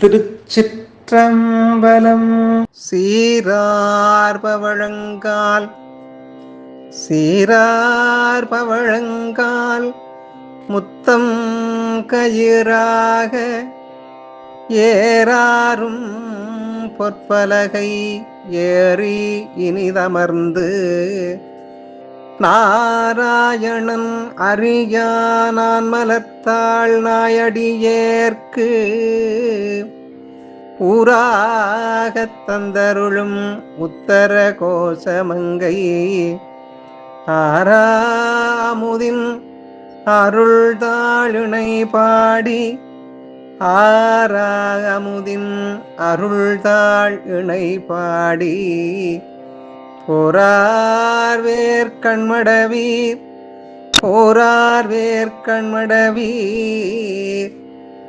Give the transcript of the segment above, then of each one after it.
திருச்சிற்றம்பலம். சீரார்பவழங்கால் சீரார்பவழங்கால் முத்தம் கயிறாக ஏறாரும் பொற்பலகை ஏறி இனிதமர்ந்து நாராயணன் அறியானான் மலத்தாள் நாயடியேற்கு. ஊராகத் தந்தருளும் உத்தர கோசமங்கை ஆராமுதின் அருள்தாளிணை பாடி ஆராமுதின் அருள்தாள் இணை பாடி போரார் வேர்க்கண்மடவீர் போரார் வேர்க்கண்மடவீர்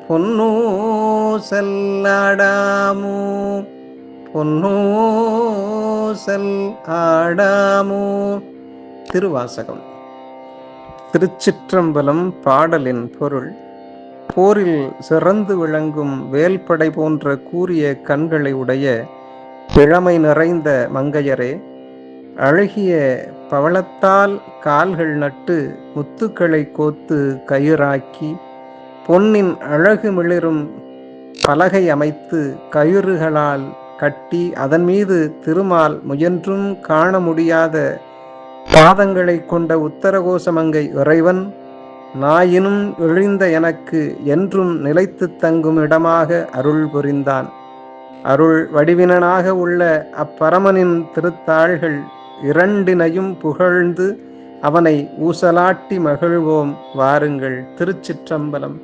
பொன்னூசல் ஆடாமோ பொன்னூசல் ஆடாமோ. திருவாசகம். திருச்சிற்றம்பலம் பாடலின் பொருள் போரில் சிறந்து விளங்கும் வேல்படை போன்ற கூரிய கண்களை உடைய இளமை நிறைந்த மங்கையரே அழகிய பவளத்தால் கால்கள் நட்டு முத்துக்களை கோத்து கயிறாக்கி பொன்னின் அழகு மிளிரும் பலகை அமைத்து கயிறுகளால் கட்டி அதன் மீது திருமால் முயன்றும் காண முடியாத பாதங்களை கொண்ட உத்தரகோசமங்கை இறைவன் நாயினும் எழுந்த எனக்கு என்றும் நிலைத்து தங்கும் இடமாக அருள் புரிந்தான். அருள் வடிவினனாக உள்ள அப்பரமனின் திருத்தாள்கள் இரண்டினையும் புகழ்ந்து அவனை ஊசலாட்டி மகிழ்வோம் வாருங்கள் திருச்சிற்றம்பலம்.